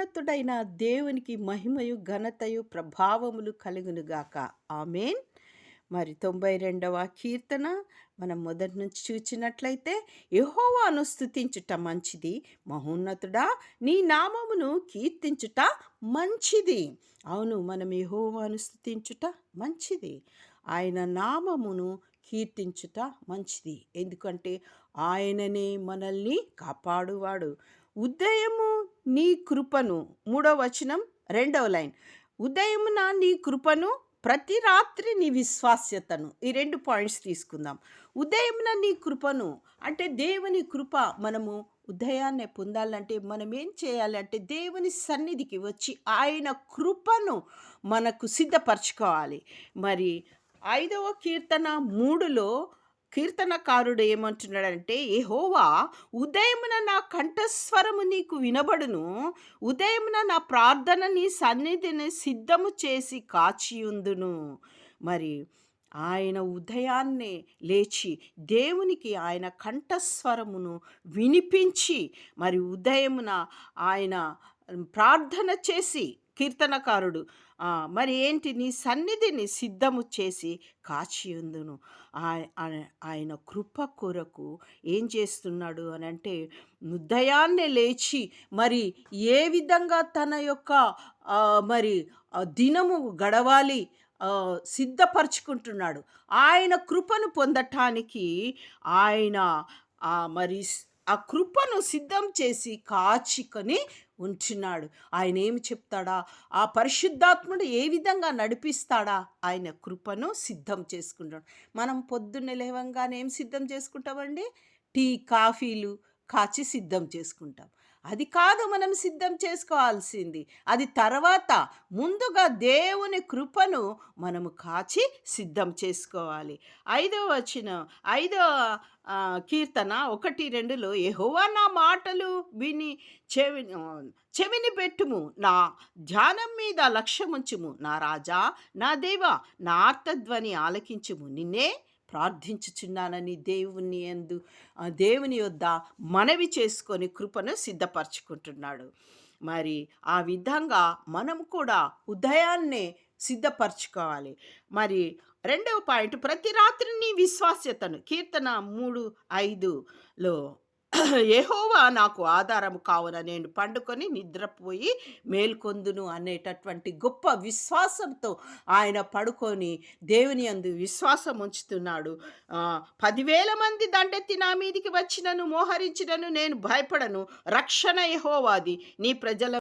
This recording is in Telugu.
మహోన్నతుడైన దేవునికి మహిమయు ఘనతయు ప్రభావములు కలుగునుగాక ఆమెన్. మరి తొంభై రెండవ కీర్తన మనం మొదటి నుంచి చూచినట్లయితే యహోవాను స్థుతించుట మంచిది మహోన్నతుడా నీ నామమును కీర్తించుట మంచిది. అవును మనం యహోవాను స్థుతించుట మంచిది. ఆయన నామమును కీర్తించుట మంచిది. ఎందుకంటే ఆయననే మనల్ని కాపాడువాడు. ఉదయము నీ కృపను మూడవ వచనం రెండవ లైన్. ఉదయమున నీ కృపను ప్రతి రాత్రి నీ విశ్వాస్యతను. ఈ రెండు పాయింట్స్ తీసుకుందాం. ఉదయమున నీ కృపను అంటే దేవుని కృప మనము ఉదయాన్నే పొందాలంటే మనం ఏం చేయాలి అంటే దేవుని సన్నిధికి వచ్చి ఆయన కృపను మనకు సిద్ధపరచుకోవాలి. మరి ఐదవ కీర్తన మూడులో కీర్తనకారుడు ఏమంటున్నాడంటే ఏహోవా ఉదయమున నా కంఠస్వరము నీకు వినబడును. ఉదయమున నా ప్రార్థన నీ సన్నిధిని సిద్ధము చేసి కాచియుందును. మరి ఆయన ఉదయాన్నే లేచి దేవునికి ఆయన కంఠస్వరమును వినిపించి మరి ఉదయమున ఆయన ప్రార్థన చేసి కీర్తనకారుడు మరి ఏంటి నీ సన్నిధిని సిద్ధము చేసి కాచియుందును ఆయ- ఆయన కృప కొరకు ఏం చేస్తున్నాడు అని అంటే ఉదయాన్నే లేచి మరి ఏ విధంగా తన యొక్క మరి దినము గడవాలి సిద్ధపరచుకుంటున్నాడు? ఆయన కృపను పొందటానికి ఆయన ఆ, మరి ఆ కృపను సిద్ధం చేసి కాచికొని ఉంచున్నాడు ఆయన ఏమి చెప్తాడా? ఆ పరిశుద్ధాత్ముడు ఏ విధంగా నడిపిస్తాడా? ఆయన కృపను సిద్ధం చేసుకుంటాడు. మనం పొద్దున్నే లేవంగానే ఏం సిద్ధం చేసుకుంటామండి? టీ కాఫీలు కాచి సిద్ధం చేసుకుంటాం. అది కాదు మనం సిద్ధం చేసుకోవాల్సింది. అది తర్వాత ముందుగా దేవుని కృపను మనము కాచి సిద్ధం చేసుకోవాలి. ఐదో వచ్చిన ఐదో కీర్తన ఒకటి రెండులో ఎహోవా నా మాటలు విని చెవి చెవిని పెట్టుము. నా ధ్యానం మీద లక్ష్యముంచుము. నా రాజా నా దేవ నా ఆర్తధ్వని ఆలకించుము. నిన్నే ప్రార్థించుచున్నానని దేవుని ఎందు ఆ దేవుని యొద్ద మనవి చేసుకొని కృపను సిద్ధపరచుకుంటున్నాడు. మరి ఆ విధంగా మనం కూడా ఉదయాన్నే సిద్ధపరచుకోవాలి. మరి రెండవ పాయింట్ ప్రతి రాత్రి నీ విశ్వాస్యతను కీర్తన మూడు ఐదులో యెహోవా నాకు ఆధారం కావున నేను పండుకొని నిద్రపోయి మేల్కొందును అనేటటువంటి గొప్ప విశ్వాసంతో ఆయన పడుకొని దేవుని అందు విశ్వాసం ఉంచుతున్నాడు. పదివేల మంది దండెత్తి నా మీదికి వచ్చినను మోహరించినను నేను భయపడను. రక్షణ యహోవాది. నీ ప్రజల